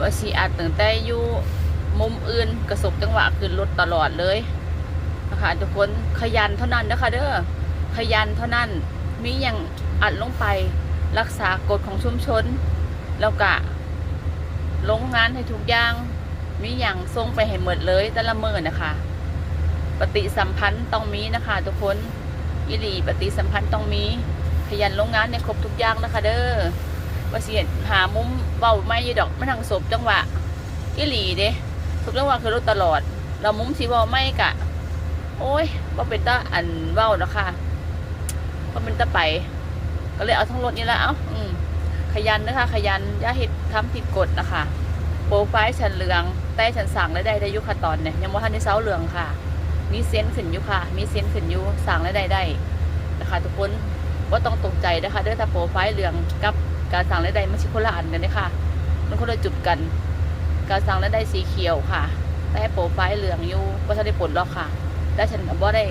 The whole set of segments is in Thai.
ว่าสีอัดตั้งแต่อยู่มุมอื่นกระสบจังหวะขึ้นรถตลอดเลยนะคะทุกคนขยันเท่านั้นนะคะเด้อขยันเท่านั้นมีอย่างอัดลงไปรักษากฎของชุมชน แล้วก็ลงงานให้ทุกอย่างมีอย่างส่งไปให้หมดเลยแต่ละมือนะคะ ปฏิสัมพันธ์ต้องมีนะคะ ทุกคนอิลีปฏิสัมพันธ์ต้องมีขยันลงงานในครบทุกอย่างนะคะ เด้อ ว่าสิหามุมเบาไม่ยีดอกไม่ทางศพจังหวะอิลีเด้ทุกจังหวะคือรถตลอด เรามุมสีเบาไม่กะ โอ้ยว่าเป็นตาอันเบ้านะคะว่าเป็นตาไป ก็เลยเอาทั้งรถนี่ละเอ้าอืมขยันนะคะ ขยันย่าเห็ดทำผิดกฎนะคะโปรไฟล์ฉันเหลือง แต่ฉันสั่งและได้ได้ยุค่ะตอนเนี่ยยังว่าทันได้เสาเหลืองค่ะ มีเซนส์ขึ้นอยู่ค่ะ มีเซนส์ขึ้นอยู่สั่งและได้ได้นะคะทุกคน ว่าต้องตกใจนะคะเด้อถ้าโปรไฟล์เหลืองกับการสั่งและได้ไม่ใช่คนละอันกันเลยค่ะมันคนละจุดกัน การสั่งและได้สีเขียวค่ะแต่โปรไฟล์เหลืองอยู่ว่าฉันได้ผลหรอกค่ะและฉันก็บ่ได้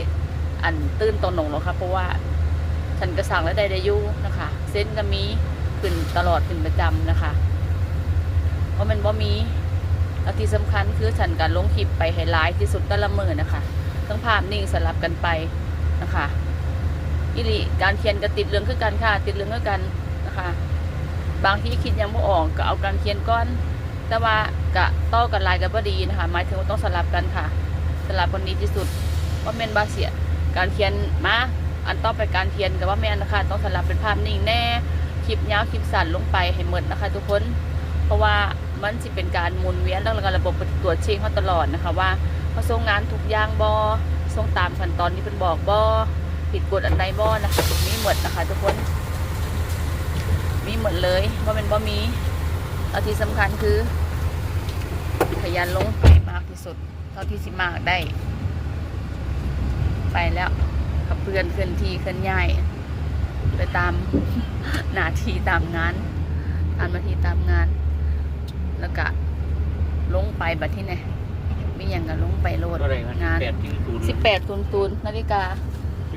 อันตื้นตรงหนงหรอกค่ะเพราะว่าฉันก็สั่งและได้ได้อยู่นะคะเส้นก็มีขึ้นตลอดเป็นประจำนะคะเพราะมันบ่มีแล้วที่สำคัญคือฉันการลงคลิปไปให้ไลฟ์ที่สุดแต่ละมือนะคะทั้งภาพนิ่งสลับกันไปนะคะ อิริการเขียนก็ติดเรื่องคือกันค่ะ ติดเรื่องคือกันนะคะ บางที่คิดยังไม่ออกก็เอาการเขียนก้อน แต่ว่ากะต่อกันลายกันพอดีนะคะหมายถึงว่าต้องสลับกันค่ะ สลับคนนี้ที่สุดว่าเมนบาเสียการเขียนมาอันต่อไปการเขียนกับว่าแมนนะคะ ต้องสลับเป็นภาพนิ่งแน่คลิปยาวคลิปสั้นลงไปให้หมดนะคะ ทุกคน เพราะว่ามันจะเป็นการหมุนเวียนแล้วก็ระบบตรวจเช็คเขาตลอดนะคะ ว่าเขาส่งงานทุกอย่างบอส่งตามขั้นตอนที่เป็นบอกบอ ผิดกฎอันใดบอนะคะมีหมดนะคะ ทุกคน มีหมดเลยว่าเป็นบ่มีเอาที่สำคัญคือ ขยันลงให้มากที่สุด เท่าที่สิมากได้ ไปแล้วกับเพื่อนเคลื่อนที่เคลื่อนย้ายไปตามหน้าที่ตามงานตามหน้าที่ตามงาน แล้วก็ลงไปบัดที่ไหนมีอย่างก็ลงไปโลดอะไรนะงานแปดที่ศูนย์สิบแปดศูนย์ศูนย์นาฬิกาสิบ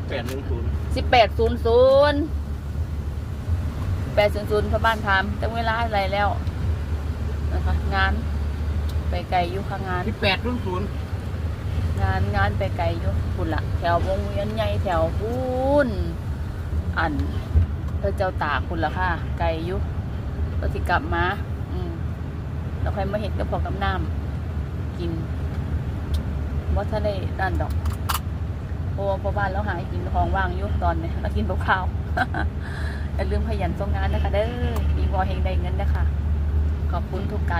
แปดหนึ่งศูนย์สิบแปดศูนย์ศูนย์แปดศูนย์ศูนย์พระบ้านทำตั้งเวลาอะไรแล้วนะคะงานไปไกลอยู่ค่ะงาน สิบแปดศูนย์ศูนย์งานงานไปไกลอยู่พุ่นละแถววงเวียนใหญ่แถวพุ่นอันพระเจ้าตากพุ่นละค่ะ ไกลอยู่ก็สิกลับมา อืมแล้วค่อยมาเห็นกับพอกับน้ำกินว่าถ้าได้ด้านดอกเพราะว่าพ่อบ้านเราหาให้กินของว่างยุ่ตอนนี้เรากินเปล่าๆอย่าลืมขยันทำงงานนะคะเด้อมีวอเฮงได้เงินนะคะขอบคุณทุกการ